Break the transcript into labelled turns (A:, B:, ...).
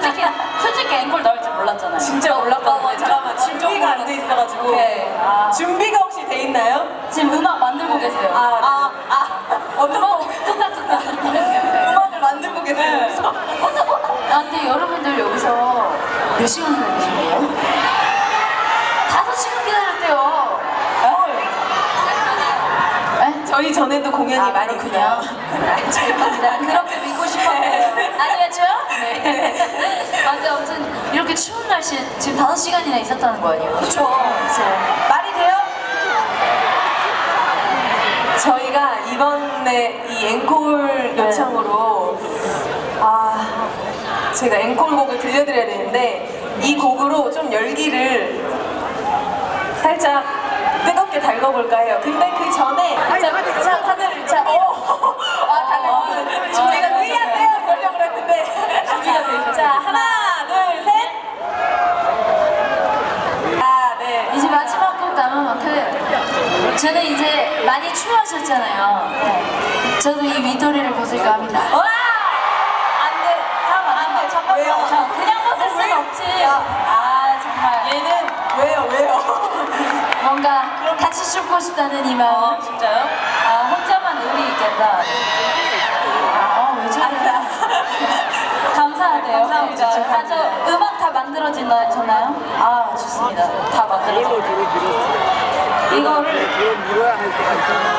A: 솔직히 솔직히 앵콜 넣을 줄 몰랐잖아요.
B: 진짜 몰랐거든요. 잠깐만
A: 진짜
B: 준비가 안 돼 있어가지고.
A: 네. 아.
B: 준비가 혹시 돼 있나요?
A: 지금 음악 만들고 계세요.
B: 아, 아, 아. 어떤 거
A: 뚝딱뚝딱.
B: 음악을 만들고 계세요.
A: 아 근데 여러분들 여기서 몇 시간 기다리신 거예요? 다섯 시간 기다렸대요. 에?
B: 저희 전에도 공연이
A: 아,
B: 많이. 있어요.
A: 죄송합니다. 그렇 게 믿고 싶었네요. 아니겠죠? 네. 아, 근데 아무튼 이렇게 추운 날씨에 지금 다섯 시간이나 있었다는 거 아니에요?
B: 그렇죠.
A: 그래서
B: 말이 돼요? 저희가 이번에 이 앵콜
A: 네.
B: 요청으로 아 제가 앵콜곡을 들려드려야 되는데 이 곡으로 좀 열기를 살짝 뜨겁게 달궈볼까 해요. 근데 그 전에 자, 자 다들 자 어, 아 다들 오늘 준비가
A: 아,
B: 의리하세요 그러려고 했는데
A: 준비가 돼 있어요.
B: 자 하나 둘 셋. 아 네.
A: 이제 마지막 곡 남은 만큼 저는 이제 많이 추워하셨잖아요. 네. 저도 이 윗도리를 벗을까 합니다.
B: 와! 안 돼. 잠깐만, 안 돼. 잠깐만. 왜요?
A: 자, 그냥 벗을 수는 없지. 아 정말
B: 얘는 왜요, 왜요?
A: 뭔가 같이 춥고 싶다는 이 마음.
B: 진짜요?
A: 아 혼자만 의리 있겠다. 아 왜 저래요? 감사하대요.
B: 감사합니다.
A: 아, 저 음악 다 만들어졌나요? 아 좋습니다. 다
C: 뒤로
A: 이거를
C: 밀어야 할것 같아.